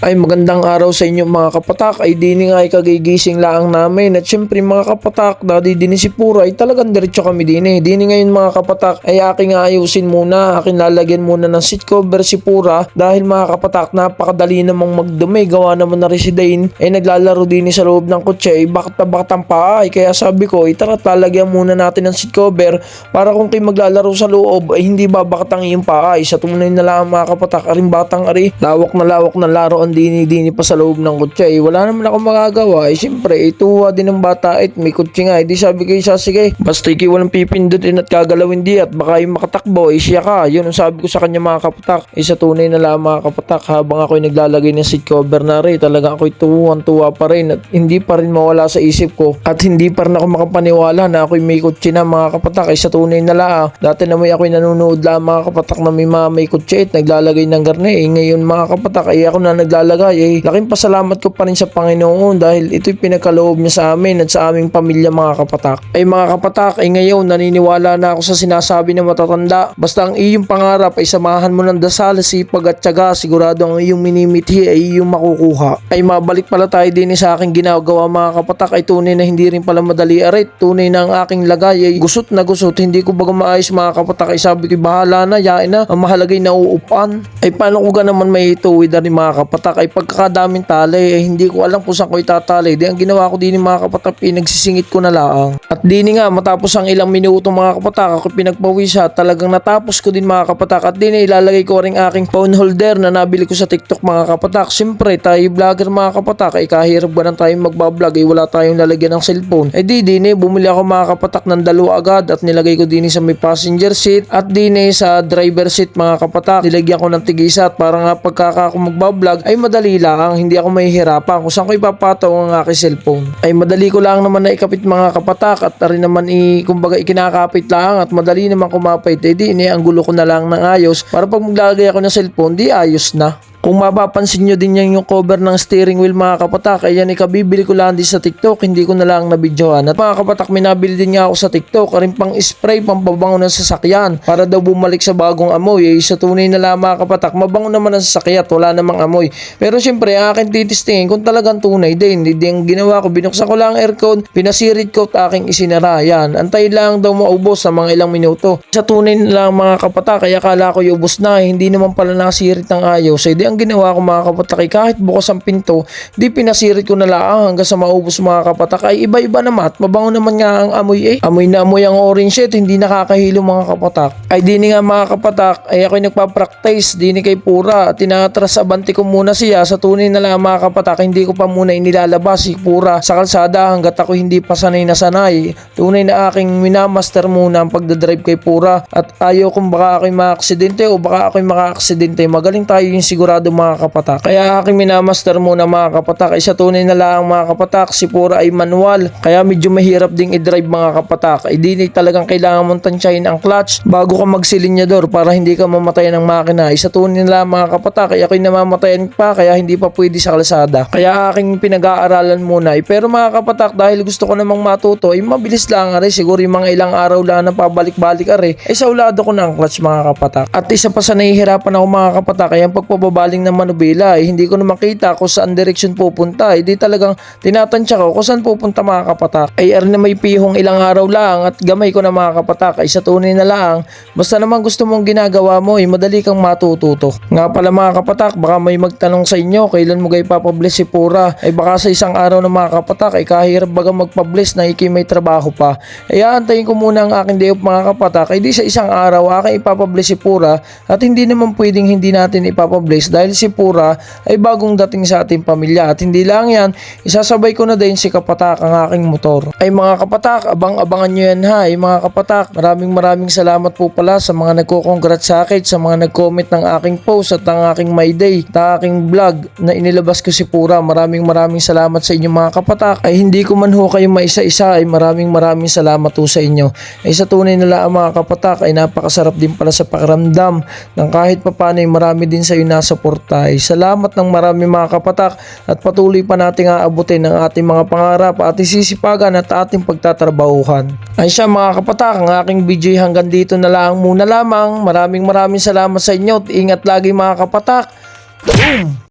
Ay magandang araw sa inyo mga kapatak. Ay dini nga ay kagigising laang namin. At syempre mga kapatak dadi din si Pura ay talagang diretso kami dini. Dini ngayon mga kapatak ay aking ayusin muna. Aking lalagyan muna ng seat cover si Pura dahil mga kapatak napakadali namang magdumi. Gawa naman na rin si Dane ay naglalaro din sa loob ng kotse. Ay bakit na bakit ang paa? Ay kaya sabi ko ay tara lalagyan muna natin ng seat cover para kung kayo maglalaro sa loob ay hindi babakit ang iyong paa. Ay sa tunay na lang mga kapatak aring batang ari lawak na lawak na laruan dini-dini pa sa loob ng kotse. Eh, wala naman ako magagawa. Eh, siyempre, ituwa din ng bata at may kotse nga. Eh, sabi ko siya, sige, basta ikaw walang pipindutin at gagalawin di at baka yung makatakbo, eh, siya ka. Yun ang sabi ko sa kanya mga kapatak. Eh, sa tunay na lang mga kapatak, habang ako'y naglalagay ng seat cover na rin, talaga ako'y tuwang-tuwa pa rin at hindi pa rin mawala sa isip ko at hindi pa rin ako makapaniwala na ako'y may kotse na mga kapatak. Eh, sa tunay na lang, dati na may ako'y nanonood lang mga kapatak na may mga may kotse at naglalagay ng garne. Eh, ngayon mga kapatak, ay ako na naglalagay eh laking pasalamat ko pa rin sa Panginoon dahil ito'y pinagkaloob niya sa amin at sa aming pamilya mga kapatak. Ay mga kapatak, ay ngayon naniniwala na ako sa sinasabi ng matatanda. Basta ang iyong pangarap ay samahan mo ng dasal, sipag at tiyaga, sigurado ang iyong minimithi ay iyong makukuha. Ay mabalik pala tayo din sa aking ginagawa mga kapatak ay tunay na hindi rin pala madali arit. Tunay na ang aking lagay ay gusot na gusot. Hindi ko baga maayos mga kapatak ay sabi ko bahala na, yain na. Ang mahalagay na uupan. Ay paano ko ga naman may ituwid na mga kapatak ay pagkakadaming tali ay hindi ko alam kung saan ko itatali. Di ang ginawa ko din mga kapatak pinagsisingit ko na laang. At dini nga matapos ang ilang minuto mga kapatak ako pinagpawisa talagang natapos ko din mga kapatak at din ilalagay ko rin aking phone holder na nabili ko sa TikTok mga kapatak. Siyempre tayo vlogger mga kapatak ay kahirap ba na tayo magbablog ay wala tayong lalagyan ng cellphone. Eh di dini bumili ako mga kapatak ng dalawa agad at nilagay ko din sa may passenger seat at dini sa driver seat mga kapatak. Nilagyan ko ng tigisa at para nga pagkaka ako magbablog ay madali lang, hindi ako mahihirapan kung saan ko ipapataw ang aking cellphone. Ay madali ko lang naman na ikapit mga kapatak at rin naman i, kumbaga ikinakapit lang at madali naman kumapit. Eh di, ini ang gulo ko na lang ng ayos para pag maglalagay ako ng cellphone, di ayos na. Kung mapapansin nyo din yan yung cover ng steering wheel mga kapatak, ay yan ikabibili ko lang din sa TikTok, hindi ko na lang nabidyohan. At mga kapatak, may nabili din nga ako sa TikTok, rin pang spray, pampabango ng sasakyan, para daw bumalik sa bagong amoy. Eh, sa tunay na lang mga kapatak, mabango naman ang sasakyan, wala namang amoy. Pero syempre, akin titistingin kung talagang tunay din. Hindi ang ginawa ko, binuksan ko lang ang aircon, pinasirit ko at aking isinara. Yan, antay lang daw maubos sa mga ilang minuto. Sa tunay na lang mga kapatak, kaya kala ko ubos na, eh, hindi naman pala nasirit ng ayos. Eh, di ang ginawa ko mga kapatak ay kahit bukas ang pinto, di pinasirit ko na lang hanggang sa maubos mga kapatak ay iba-iba naman at mabango naman nga ang amoy eh. Amoy na amoy ang orange shit, hindi nakakahilo mga kapatak. Ay di nga mga kapatak, ay ako'y nagpa-practice, di ni kay Pura. Tinatras abanti ko muna siya sa tunay na lang mga kapatak, hindi ko pa muna inilalabas si Pura sa kalsada hanggat ako hindi pa sanay na sanay. Tunay na aking minamaster muna ang pagdadrive kay Pura at ayaw kung baka ako'y makaaksidente o baka ako'y makaaksidente. Magaling tayo yung sigurado mga kapatak. Kaya aking minamaster muna mga kapatak. Ay sa tunay na lang mga kapatak, si Pura ay manual. Kaya medyo mahirap ding i-drive mga kapatak. Ay di ni talagang kailangan mong tansyahin ang clutch bago ka magsilinyador para hindi ka mamatay ng makina. Ay sa tunay na lang mga kapatak, ay ako'y namamatayan pa kaya hindi pa pwede sa kalsada. Kaya aking pinag-aaralan muna. Ay, pero mga kapatak, dahil gusto ko namang matuto, ay mabilis lang ari. Siguro yung mga ilang araw lang na pabalik-balik ari. Ay sa ulado ko ng clutch mga kapatak. At isa pa sa nahihirapan ako mga kapatak, ay ang pagpababaling ng manubila eh, hindi ko na makita kung saan direksyon pupunta. Eh, di talagang tinatansya ko kung saan pupunta mga kapatak. Ay, er na may pihong ilang araw lang at gamay ko na mga kapatak. Ay, sa tunay na lang, basta naman gusto mong ginagawa mo, eh, madali kang matututo. Nga pala mga kapatak, baka may magtanong sa inyo, kailan mo kayo papabless si Pura? Ay, baka sa isang araw na mga kapatak, ay kahirap baga magpabless na iki may trabaho pa. Ay, aantayin ko muna ang aking day off mga kapatak. Ay, di sa isang araw, aking ipapabless si Pura at hindi naman pwedeng hindi natin ipapabless dahil si Pura ay bagong dating sa ating pamilya. At hindi lang yan, isasabay ko na din si Kapatak ang aking motor. Ay mga Kapatak, abang-abangan nyo yan ha. Ay mga Kapatak, maraming maraming salamat po pala sa mga nagko-congrats sa akin, sa mga nag-comment ng aking post at ang aking my day, at aking vlog na inilabas ko si Pura. Maraming maraming salamat sa inyo mga Kapatak. Ay hindi ko man ho kayo maisa-isa ay maraming maraming salamat po sa inyo. Ay sa tunay na lang mga Kapatak ay napakasarap din pala sa pakiramdam ng kahit papano ay marami din sa iyo nasuporta. Ay salamat ng marami mga kapatak at patuloy pa nating aabutin ang ating mga pangarap at isisipagan at ating pagtatrabahuhan. Ay siya mga kapatak, ang aking video hanggang dito na lang muna lamang. Maraming maraming salamat sa inyo at ingat lagi mga kapatak. Boom!